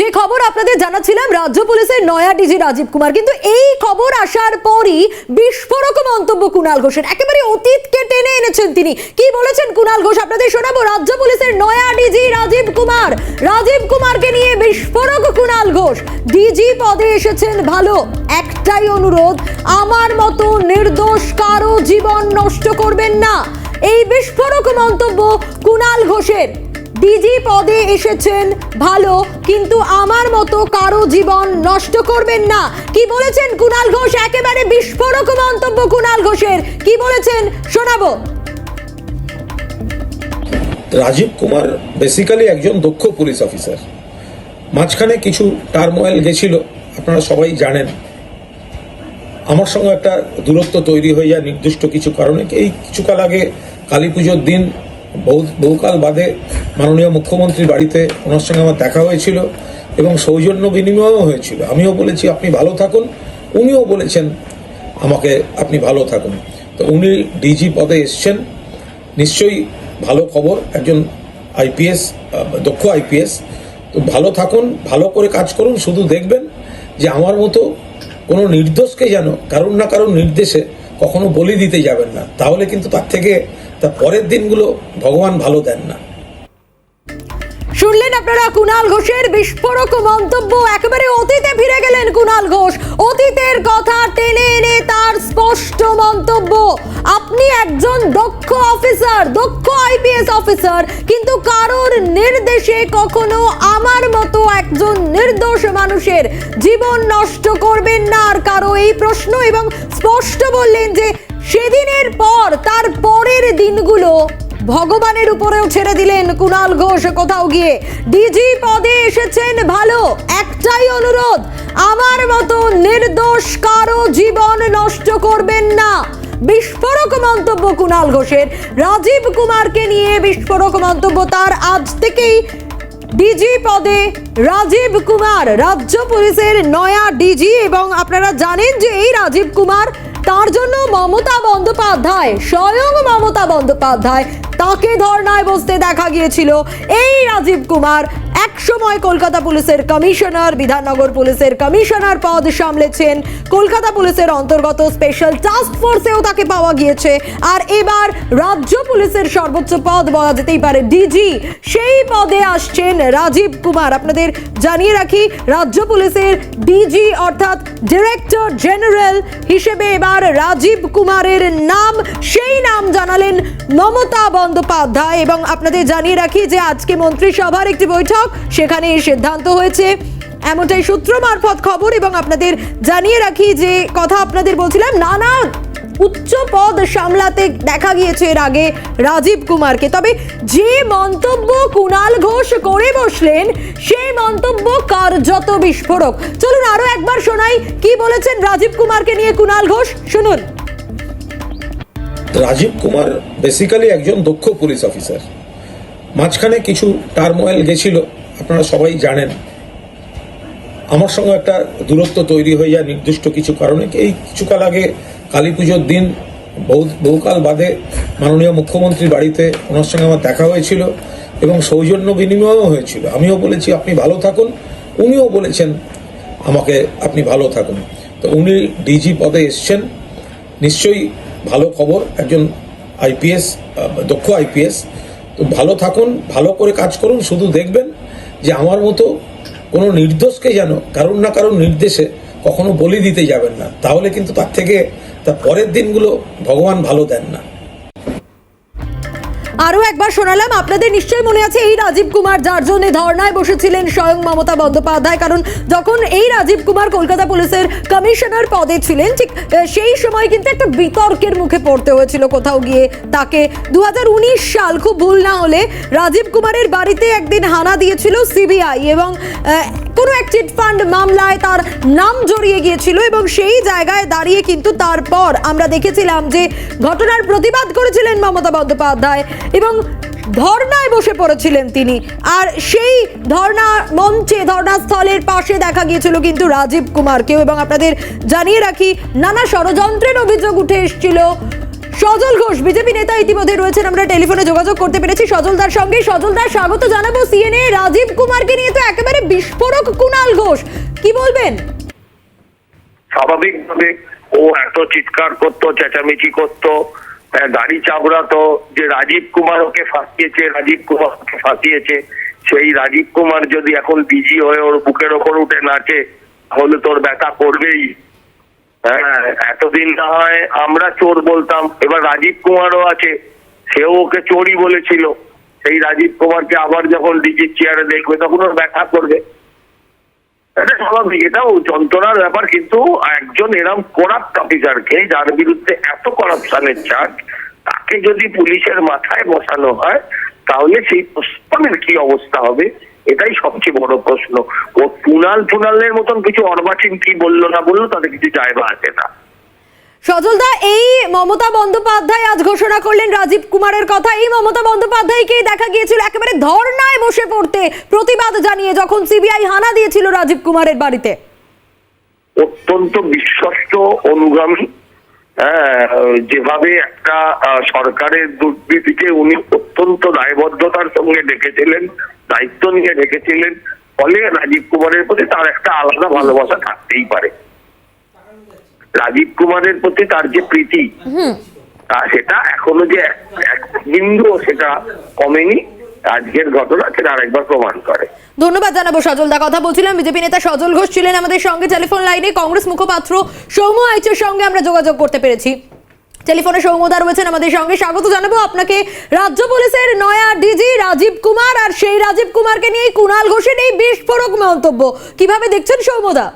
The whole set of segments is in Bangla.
যে খবর আপনাদের জানাচ্ছিলাম, রাজ্য পুলিশের নয়া ডিজি রাজীব কুমার। কিন্তু এই খবর আসার পরই বিস্ফোরক মন্তব্য কুণাল ঘোষের। একেবারে অতীতকে টেনে এনেছেন তিনি। কি বলেছেন কুণাল ঘোষ? আপনাদের শোনাবো, রাজ্য পুলিশের নয়া ডিজি রাজীব কুমার। রাজীব কুমারকে নিয়ে বিস্ফোরক কুণাল ঘোষ। ডিজি পদে এসেছেন ভালো। একটাই অনুরোধ, আমার মতো নির্দোষ কারও জীবন নষ্ট করবেন না। এই বিস্ফোরক মন্তব্য কুণাল ঘোষের। ডিজি পদে এসেছেন ভালো, কিন্তু আমার মতো কারও জীবন নষ্ট করবেন না। কি বলেছেন কুণাল ঘোষ? একেবারে বিস্ফোরক মন্তব্য কুণাল ঘোষের। কি বলেছেন? শোনাবো। রাজীব কুমার বেসিক্যালি একজন দক্ষ পুলিশ অফিসার মাঝখানে কিছু টার্মোয়েল গেছিল, আপনারা সবাই জানেন। আমার সঙ্গে একটা দূরত্ব তৈরি হয়ে যায় নির্দিষ্ট কিছু কারণে। এই কিছুকাল আগে কালী পুজোর দিন বহু, বহুকাল বাদে মাননীয় মুখ্যমন্ত্রীর বাড়িতে ওনার সঙ্গে আমার দেখা হয়েছিল এবং সৌজন্য বিনিময়ও হয়েছিল। আমিও বলেছি, আপনি ভালো থাকুন। উনিও বলেছেন, আমাকে আপনি ভালো থাকুন। তো উনি ডিজি পদে এসছেন। নিশ্চয়ই ভালো খবর, একজন আইপিএস, দক্ষ আইপিএস। তো ভালো থাকুন, ভালো করে কাজ করুন, শুধু দেখবেন যে আমার মতো কোনো নির্দোষকে যেন কারণ না কারণ নির্দেশে কখনো বলি দিতে যাবেন না। তাহলে কিন্তু তার থেকে তার পরের দিনগুলো ভগবান ভালো দেন না। শুনলেন আপনারা কুণাল ঘোষের বিস্ফোরক মন্তব্য? একেবারে অতীতে ফিরে গেলেন কুণাল ঘোষ। অতীতের কথা টেনে এনে তার স্পষ্ট মন্তব্য। আপনি একজন দক্ষ অফিসার, দক্ষ আইপিএস অফিসার, কিন্তু কারোর নির্দেশে কখনো আমার মতো একজন নির্দোষ মানুষের জীবন নষ্ট করবেন না। আর কারও এই প্রশ্ন এবং স্পষ্ট বললেন যে সেদিনের পর, তার পরের দিনগুলো ভগবানের উপরেও ছেড়ে দিলেন কুণাল ঘোষ কোথাও গিয়ে। ডিজি পদে এসেছেন ভালো, একটাই অনুরোধ, আমার মতো নির্দোষ কারও জীবন নষ্ট করবেন না। বিস্ফোরক মন্তব্য কুণাল ঘোষের। রাজীব কুমারকে নিয়ে বিস্ফোরক মন্তব্য তার আজ থেকেই। ডিজি পদে রাজীব কুমার, রাজ্য পুলিশের নয়া ডিজি এবং আপনারা জানেন যে এই রাজীব কুমার তার জন্য মমতা বন্দ্যোপাধ্যায় স্বয়ং মমতা বন্দ্যোপাধ্যায় তাকে ধর্নায় বসতে দেখা গিয়েছিল এই রাজীব কুমার। এক সময় কলকাতা পুলিশের কমিশনার, বিধাননগর পুলিশের কমিশনার পদ সামলেছেন। কলকাতা পুলিশের অন্তর্গত স্পেশাল টাস্ক ফোর্সেও তাকে পাওয়া গিয়েছে। আর এবার রাজ্য পুলিশের সর্বোচ্চ পদ বলা যেতেই পারে ডিজি সেই পদে আসছেন রাজীব কুমার। আপনাদের জানিয়ে রাখি, রাজ্য পুলিশের ডিজি অর্থাৎ ডিরেক্টর জেনারেল হিসেবে এবার রাজীব কুমারের নাম, সেই নাম জানালেন মমতা বন্দ্যোপাধ্যায়। এবং আপনাদের জানিয়ে রাখি যে আজকে মন্ত্রিসভার একটি বৈঠক সেখানে সিদ্ধান্ত হয়েছে। এমনটাই সূত্র মারফত খবর এবং আপনাদের জানিয়ে রাখি যে কথা আপনাদের বলছিলাম, নানা উচ্চ পদ সামলাতে দেখা গিয়েছে এর আগে রাজীব কুমারকে। তবে যে মন্তব্য কুণাল ঘোষ করে বসলেন, সেই মন্তব্য কার্যত বিস্ফোরক? চলুন আরও একবার শোনাই, কি বলেছেন রাজীব কুমারকে নিয়ে কুণাল ঘোষ? শুনুন। রাজীব কুমার বেসিক্যালি একজন দক্ষ পুলিশ অফিসার মাঝখানে কিছু টার্মোয়েল গেছিল। আপনারা সবাই জানেন, আমার সঙ্গে একটা দূরত্ব তৈরি হয়ে যায় নির্দিষ্ট কিছু কারণে। এই কিছুকাল আগে কালী পুজোর দিন বহু বহুকাল বাদে মাননীয় মুখ্যমন্ত্রীর বাড়িতে ওনার সঙ্গে আমার দেখা হয়েছিল এবং সৌজন্য বিনিময়ও হয়েছিল। আমিও বলেছি, আপনি ভালো থাকুন। উনিও বলেছেন, আমাকে আপনি ভালো থাকুন। তো উনি ডিজি পদে এসছেন। নিশ্চয়ই ভালো খবর, একজন আইপিএস দক্ষ আইপিএস। তো ভালো থাকুন, ভালো করে কাজ করুন, শুধু দেখবেন যে আমার মতো কোনো নির্দোষকে যেন কারণ না কারণ নির্দেশে কখনো বলি দিতে যাবেন না। তাহলে কিন্তু তার থেকে, তার পরের দিনগুলো ভগবান ভালো দেন না। আরও একবার শোনালাম, আপনাদের নিশ্চয়ই মনে আছে এই রাজীব কুমার যার জন্য ধর্নায় বসেছিলেন স্বয়ং মমতা বন্দ্যোপাধ্যায়। কারণ যখন এই রাজীব কুমার কলকাতা পুলিশের কমিশনার পদে ছিলেন, ঠিক সেই সময় কিন্তু একটা বিতর্কের মুখে পড়তে হয়েছিল কোথাও গিয়ে তাকে। দু হাজার উনিশ সাল, খুব ভুল না হলে রাজীব কুমারের বাড়িতে একদিন হানা দিয়েছিল সিবিআই এবং কোনো এক চিট ফান্ড মামলায় তার নাম জড়িয়ে গিয়েছিল এবং সেই জায়গায় দাঁড়িয়ে কিন্তু তারপর আমরা দেখেছিলাম যে ঘটনার প্রতিবাদ করেছিলেন মমতা বন্দ্যোপাধ্যায় এবং ধর্নায় বসে পড়েছিলেন তিনি। আর সেই ধর্না মঞ্চে, ধর্নাস্থলের পাশে দেখা গিয়েছিল কিন্তু রাজীব কুমারকেও এবং আপনাদের জানিয়ে রাখি, নানা ষড়যন্ত্রের অভিযোগ উঠে এসেছিল সজল ঘোষ, বিজেপি নেতা ইতিমধ্যে রয়েছেন। আমরা টেলিফোনে যোগাযোগ করতে পেরেছি সজলদার সঙ্গে। সজলদার, স্বাগত জানাব সিএনএ রাজীব কুমারকে নিয়ে। তো একেবারে বিস্ফোরক কুণাল ঘোষ, কি বলবেন? স্বাভাবিকভাবে ও এত চিৎকার করতো, চেঁচামেচি করতো গাড়ি চাবড়াতো, যে রাজীব কুমার ওকে ফাঁসিয়েছে, রাজীব কুমার ওকে ফাঁসিয়েছে, সেই রাজীব কুমার যদি এখন বিজি হয়ে ওর বুকের ওপর উঠে নাচে, তাহলে তোর ব্যথা করবেই। হ্যাঁ এতদিন না হয় আমরা চোর বলতাম। এবার রাজীব কুমারও আছে, সেও ওকে চোরই বলেছিল। সেই রাজীব কুমারকে আবার যখন ডিজির চেয়ারে দেখবে, তখন ওর ব্যথা করবে। এটা স্বাভাবিক, এটাও যন্ত্রণার ব্যাপার, কিন্তু একজন এরম করাপ্ট অফিসারকে যার বিরুদ্ধে এত করাপশনের চার্জ তাকে যদি পুলিশের মাথায় বসানো হয়, তাহলে সেই প্রস্তাবের কি অবস্থা হবে? এটাই সবচেয়ে বড় প্রশ্ন। ও টুনাল টুনালের মতন কিছু অর্বাচীন কি বলল না বলল তাতে কিছু যায় বা আসে না। সজলদা এই মমতা বন্দ্যোপাধ্যায় আজ ঘোষণা করলেন রাজীব কুমারের কথা। এই মমতা বন্দ্যোপাধ্যায়কেই দেখা গিয়েছিল একেবারে ধর্নায় বসে পড়তে প্রতিবাদ জানিয়ে যখন সিবিআই হানা দিয়েছিল রাজীব কুমারের বাড়িতে। অত্যন্ত বিশ্বস্ত অনুগামী। হ্যাঁ, যেভাবে একটা সরকারের দুর্নীতিকে উনি অত্যন্ত দায়বদ্ধতার সঙ্গে ডেকেছিলেন। দায়িত্ব নিয়ে ডেকেছিলেন ফলে রাজীব কুমারের প্রতি তার একটা আলাদা ভালোবাসা থাকতেই পারে। রাজীব কুমারের প্রতি তার যে প্রীতি সেটা এখনও যে এক- বিন্দু সেটা কমেনি আজকের ঘটনা সেটা আরেকবার প্রমাণ করে। ধন্যবাদ জানাব সজলদা কথা বলছিলাম বিজেপি নেতা সজল ঘোষ ছিলেন আমাদের সঙ্গে। টেলিফোন লাইনে কংগ্রেস মুখপাত্র সৌম্য আইচের সঙ্গে আমরা যোগাযোগ করতে পেরেছি। টেলিফোনে সৌম্যদা রয়েছেন আমাদের সঙ্গে। স্বাগত জানাব আপনাকে। রাজ্য পুলিশের নয়া ডিজি রাজীব কুমার, আর সেই রাজীব কুমারকে নিয়ে কুণাল ঘোষের এই বিস্ফোরক মন্তব্য। কীভাবে দেখছেন সৌম্যদা?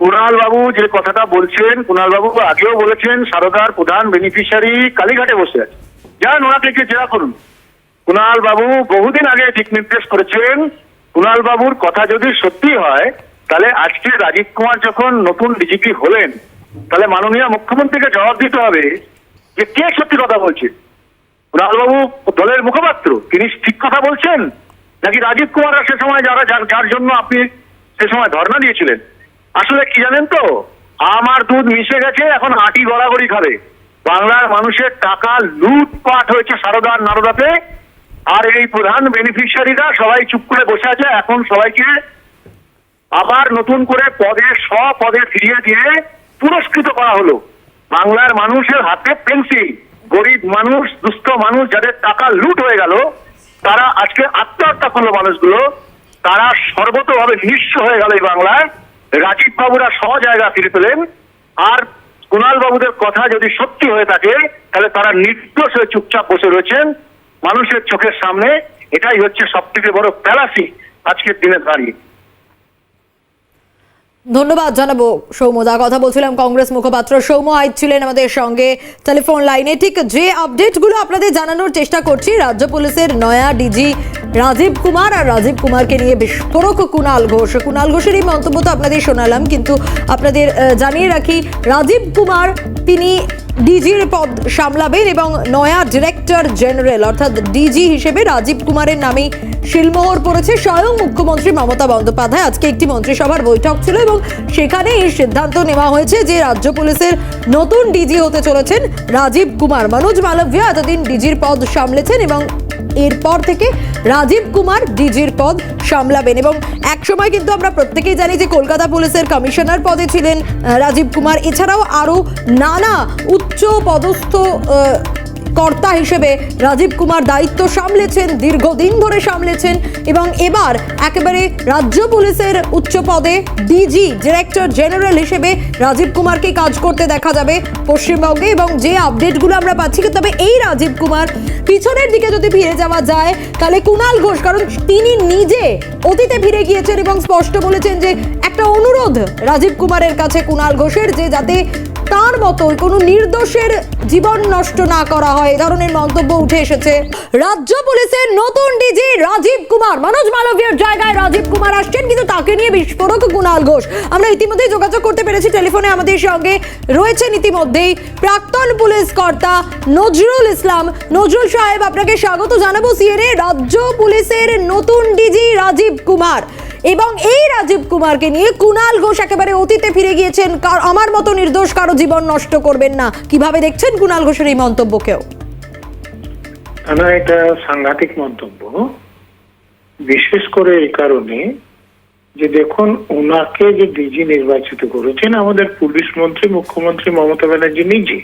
কুণাল বাবু যে কথাটা বলছেন, কুণাল বাবু আগেও বলেছেন, সারদার প্রধান বেনিফিশিয়ারি কালীঘাটে বসে আছে। যান, ওনাকে গিয়ে জেরা করুন। কুণাল বাবু বহুদিন আগে দিক নির্দেশ করেছেন, কুণাল বাবুর কথা যদি সত্যি হয়, তাহলে আজকে রাজীব কুমার যখন নতুন ডিজিপি হলেন, তাহলে মাননীয় মুখ্যমন্ত্রীকে জবাব দিতে হবে যে কে সত্যি কথা বলছেন কুণাল বাবু দলের মুখপাত্র, তিনি ঠিক কথা বলছেন? নাকি রাজীব কুমার সে সময় যারা, যার- জন্য আপনি সে সময় ধর্ণা দিয়েছিলেন? আসলে কি জানেন তো? আমার দুধ মিশে গেছে, এখন আটি গড়াগড়ি খাবে। বাংলার মানুষের টাকা লুটপাট হয়েছে সারদার নারদাতে। আর এই প্রধান বেনিফিশিয়ারিরা সবাই চুপ করে বসে আছে, এখন সবাইকে আবার নতুন করে পদে পদে ফিরিয়ে দিয়ে পুরস্কৃত করা হলো। বাংলার মানুষের হাতে পেন্সিল। গরিব মানুষ, দুস্থ মানুষ যাদের টাকা লুট হয়ে গেল, তারা আজকে আত্মহত্যা করল মানুষগুলো। তারা সর্বতভাবে নিঃস্ব হয়ে গেল এই বাংলায়। রাজীব বাবুরা সহ জায়গা ফিরে পেলেন। আর কুণাল বাবুদের কথা যদি সত্যি হয়ে থাকে, তাহলে তারা নির্দোষ হয়ে চুপচাপ বসে রয়েছেন মানুষের চোখের সামনে। এটাই হচ্ছে সব থেকে বড় প্যালাসি আজকের দিনে দাঁড়িয়ে ধন্যবাদ জানাব সৌম্যদা কথা বলছিলাম কংগ্রেস মুখপাত্র সৌম্য আইচ ছিলেন আমাদের সঙ্গে টেলিফোন লাইনে। ঠিক যে আপডেটগুলো আপনাদের জানানোর চেষ্টা করছি, রাজ্য পুলিশের নয়া ডিজি রাজীব কুমার আর রাজীব কুমারকে নিয়ে বিস্ফোরক কুণাল ঘোষ। কুণাল ঘোষের এই মন্তব্য তো আপনাদের শোনালাম, কিন্তু আপনাদের জানিয়ে রাখি, রাজীব কুমার তিনি ডিজির পদ সামলাবেন এবং নয়া ডিরেক্টর জেনারেল, অর্থাৎ ডিজি হিসেবে রাজীব কুমারের নামে শিলমোহর পড়েছে। স্বয়ং মুখ্যমন্ত্রী মমতা বন্দ্যোপাধ্যায়। আজকে একটি মন্ত্রিসভার বৈঠক ছিল এবং সেখানে এই সিদ্ধান্ত নেওয়া হয়েছে যে রাজ্য পুলিশের নতুন ডিজি হতে চলেছেন রাজীব কুমার। মনোজ মালভ্য এতদিন ডিজির পদ সামলেছেন এবং এরপর থেকে রাজীব কুমার ডিজির পদ সামলাবেন এবং একসময় কিন্তু আমরা প্রত্যেকেই জানি যে কলকাতা পুলিশের কমিশনার পদে ছিলেন রাজীব কুমার। এছাড়াও আরও নানা উচ্চ পদস্থ কর্তা হিসেবে রাজীব কুমার দায়িত্ব সামলেছেন, দীর্ঘদিন ধরে সামলেছেন এবং এবার একেবারে রাজ্য পুলিশের উচ্চ পদে ডিজি ডিরেক্টর জেনারেল হিসেবে রাজীব কুমারকে কাজ করতে দেখা যাবে পশ্চিমবঙ্গে এবং যে আপডেটগুলো আমরা পাচ্ছি, তবে এই রাজীব কুমার পিছনের দিকে যদি ফিরে যাওয়া যায়, তাহলে কুণাল ঘোষ, কারণ তিনি নিজে অতীতে ফিরে গিয়েছেন এবং স্পষ্ট বলেছেন যে একটা অনুরোধ রাজীব কুমারের কাছে কুণাল ঘোষের যে যাতে তার মতো কোনো নির্দোষের জীবন নষ্ট না করা হয়। এই ধরনের মন্তব্য উঠে এসেছে। রাজ্য পুলিশের নতুন ডিজি রাজীব কুমার, মনোজ মালবীর জায়গায় রাজীব কুমার আসছেন, কিন্তু তাকে নিয়ে বিস্ফোরক কুণাল ঘোষ। আমরা ইতিমধ্যে যোগাযোগ করতে পেরেছি, টেলিফোনে আমাদের সঙ্গে রয়েছেন ইতিমধ্যেই প্রাক্তন পুলিশ কর্তা নজরুল ইসলাম। নজরুল সাহেব, আপনাকে স্বাগত জানাব, সিএনএ রাজ্য পুলিশের নতুন ডিজি রাজীব কুমার। এবং এই রাজীব কুমারকে নিয়ে কুণাল ঘোষ একেবারে অতীতে ফিরে গিয়েছেন। আমার মতো নির্দোষ কারও জীবন নষ্ট করবেন না। কীভাবে দেখছেন কুণাল ঘোষের এই মন্তব্যকেও? না, এটা সাংঘাতিক মন্তব্য। বিশেষ করে এই কারণে যে দেখুন ওনাকে যে ডিজি নির্বাচিত করেছেন আমাদের পুলিশ মন্ত্রী, মুখ্যমন্ত্রী মমতা ব্যানার্জি নিজে।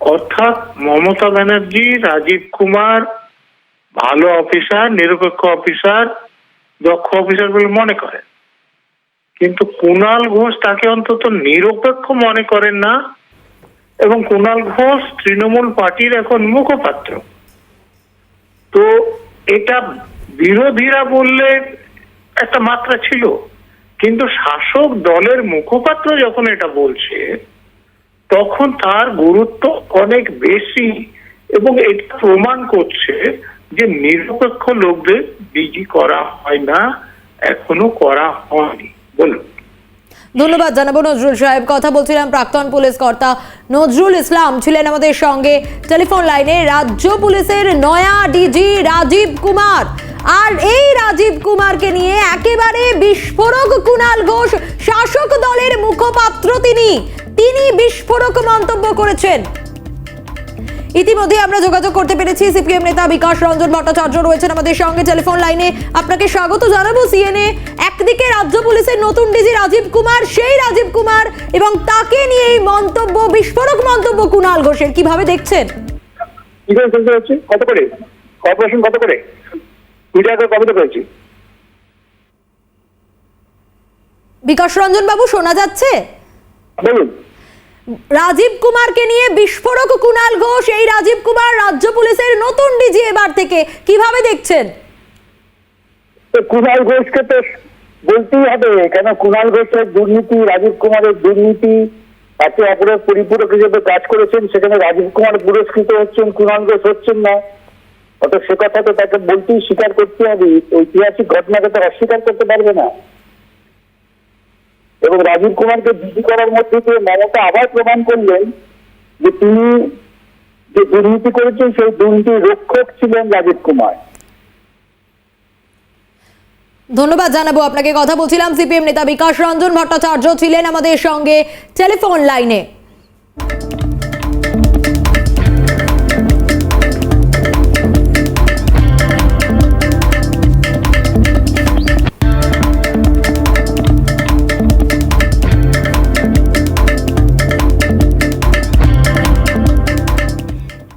অর্থাৎ মমতা ব্যানার্জি, রাজীব কুমার, ভালো অফিসার, নিরপেক্ষ অফিসার দক্ষ অফিসার বলে মনে করেন। কিন্তু কুণাল ঘোষ তাকে অন্তত নিরপেক্ষ মনে করেন না এবং কুণাল ঘোষ তৃণমূল পার্টির এখন মুখপাত্র। তো এটা বিরোধীরা বললে একটা মাত্রা ছিল, কিন্তু শাসক দলের মুখপাত্র যখন এটা বলছে, তখন তার গুরুত্ব অনেক বেশি এবং এটা প্রমাণ করছে যে নিরপেক্ষ লোকদের ডিজি করা হয় না, এখনও করা হয়নি। বলুন। ধন্যবাদ, জানাব নজরুল সাহেব। কথা বলছিলাম প্রাক্তন পুলিশ কর্তা নজরুল ইসলাম ছিলেন আমাদের সঙ্গে। টেলিফোন লাইনে রাজ্য পুলিশের নয়া ডিজি রাজীব কুমার। আর এই রাজীব কুমারকে নিয়ে একেবারে বিস্ফোরক কুণাল ঘোষ, শাসক দলের মুখপাত্র তিনি। তিনি বিস্ফোরক মন্তব্য করেছেন। ইতিমধ্যে আমরা যোগাযোগ করতে পেরেছি সিপিএম নেতা বিকাশ রঞ্জন ভট্টাচার্য রয়েছেন আমাদের সঙ্গে টেলিফোন লাইনে। আপনাকে স্বাগত জানাব সিএনএ একদিকে রাজ্য পুলিশের নতুন ডিজি রাজীব কুমার সেই রাজীব কুমার এবং তাকে নিয়ে এই মন্তব্য বিস্ফোরক মন্তব্য কুণাল ঘোষের। কীভাবে দেখছেন? কত করে? কর্পোরেশন কত করে? কুড়ি কত করেছি? বিকাশ রঞ্জন বাবু শোনা যাচ্ছে? বলুন। রাজীব কুমারকে নিয়ে বিস্ফোরক কুণাল ঘোষ। এই রাজীব কুমার রাজ্য পুলিশের নতুন ডিজি এবার থেকে কীভাবে দেখছেন? কুণাল ঘোষকে তো বলতেই হবে, কেন কুণাল ঘোষের দুর্নীতি, রাজীব কুমারের দুর্নীতি একে অপরের পরিপূরক হিসেবে কাজ করেছেন, সেখানে রাজীব কুমার পুরস্কৃত হচ্ছেন, কুণাল ঘোষ হচ্ছেন না। অত সে কথা তো তাকে বলতেই স্বীকার করতে হবে, ঐতিহাসিক ঘটনাকে তো অস্বীকার করতে পারবে না। এবং রাজীব কুমারকে বিধি করার মধ্যে দিয়ে মমতা আবার প্রমাণ করলেন যে তিনি যে দুর্নীতি করেছেন, সেই দুর্নীতির রক্ষক ছিলেন রাজীব কুমার। ধন্যবাদ জানাব আপনাকে। কথা বলছিলাম সিপিএম নেতা বিকাশ রঞ্জন ভট্টাচার্য ছিলেন আমাদের সঙ্গে টেলিফোন লাইনে।